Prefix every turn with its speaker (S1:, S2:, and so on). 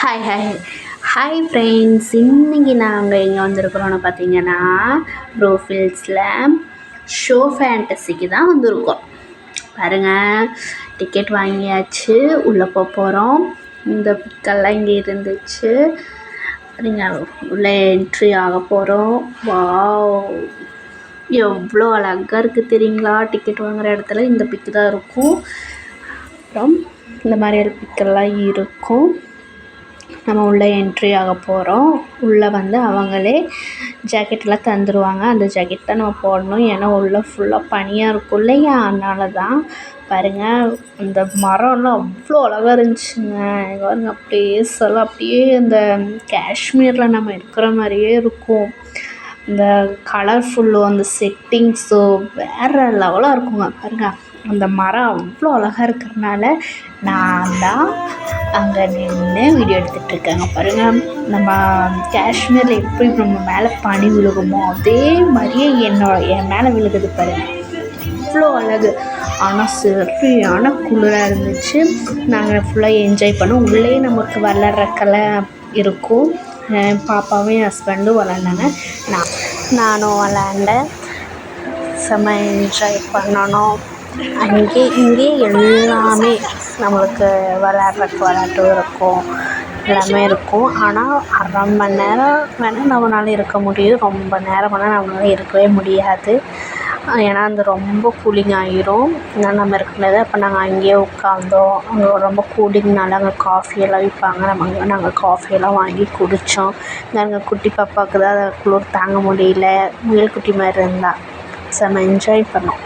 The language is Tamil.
S1: ஹாய் ஹாய் ஹாய் ஃப்ரெண்ட்ஸ் இன்றைக்கி நாங்கள் எங்கே வந்திருக்கிறோன்னு பார்த்தீங்கன்னா ப்ரோஃபில்ஸில் ஷோ ஃபேண்டசிக்கு தான் வந்திருக்கோம். பாருங்கள் டிக்கெட் வாங்கியாச்சு. உள்ளே போக போகிறோம் இந்த பிக்கெல்லாம் இங்கே இருந்துச்சு. பாருங்க உள்ளே என்ட்ரி ஆக போகிறோம் வாவ் எவ்வளோ அழகாக இருக்குது தெரியுங்களா? டிக்கெட் வாங்குகிற இடத்துல இந்த பிக்கு தான் இருக்கும். அப்புறம் இந்த மாதிரி பிக்கெல்லாம் இருக்கும். நம்ம உள்ளே என்ட்ரி ஆக போகிறோம் உள்ளே வந்து அவங்களே ஜாக்கெட்டெலாம் தந்துடுவாங்க அந்த ஜாக்கெட் தான் நம்ம போடணும். ஏன்னா உள்ளே ஃபுல்லாக பனியாக இருக்கும் இல்லையா? அதனால தான் பாருங்கள் அந்த மரம்லாம் அவ்வளோ அழகாக இருந்துச்சுங்க. இங்கே பாருங்க ப்ளேஸ் எல்லாம் அப்படியே அந்த காஷ்மீரில் நம்ம இருக்கிற மாதிரியே இருக்கும். இந்த கலர்ஃபுல்லு அந்த செட்டிங்ஸோ வேறு லெவலாக இருக்குங்க. பாருங்கள் அந்த மரம் அவ்வளோ அழகாக இருக்கிறனால நான் தான் அங்கே நின்று வீடியோ எடுத்துகிட்ருக்கேங்க பாருங்கள் நம்ம காஷ்மீரில் எப்படி நம்ம மேலே பனி விழுகுமோ அதே மாதிரியே என்னோட என் மேலே விழுகுது பாருங்கள் அவ்வளோ அழகு. ஆனால் சரியான குளிராக இருந்துச்சு. நாங்கள் ஃபுல்லாக என்ஜாய் பண்ணோம். உள்ளே நமக்கு விளாட்றக்கெல்லாம் இருக்கும். பாப்பாவும் என் ஹஸ்பண்டும் விளாண்டாங்க நான் நானும் விளாண்டேன் செம்ம என்ஜாய் பண்ணணும். அங்கே இங்கே எல்லாமே நம்மளுக்கு விளாட்றக்கு விளாட்டும் இருக்கும். எல்லாமே இருக்கும். ஆனால் அரை மணி நேரம் வேணால் நம்மளால இருக்க முடியும் ரொம்ப நேரம் வேணால் நம்மளால இருக்கவே முடியாது. ஏன்னா அது ரொம்ப கூலிங் ஆகிரும் ஏன்னா நம்ம இருக்க முடியாது அப்போ நாங்கள் அங்கேயே உட்காந்தோம் அங்கே ரொம்ப கூலிங்னால அங்கே காஃபி எல்லாம் விற்பாங்க நம்ம அங்கே நாங்கள் காஃபி எல்லாம் வாங்கி குடித்தோம் நாங்கள் குட்டி பாப்பாவுக்கு தான் குளிர் தாங்க முடியல. முயல் குட்டி மாதிரி இருந்தால் செம்ம என்ஜாய் பண்ணோம்.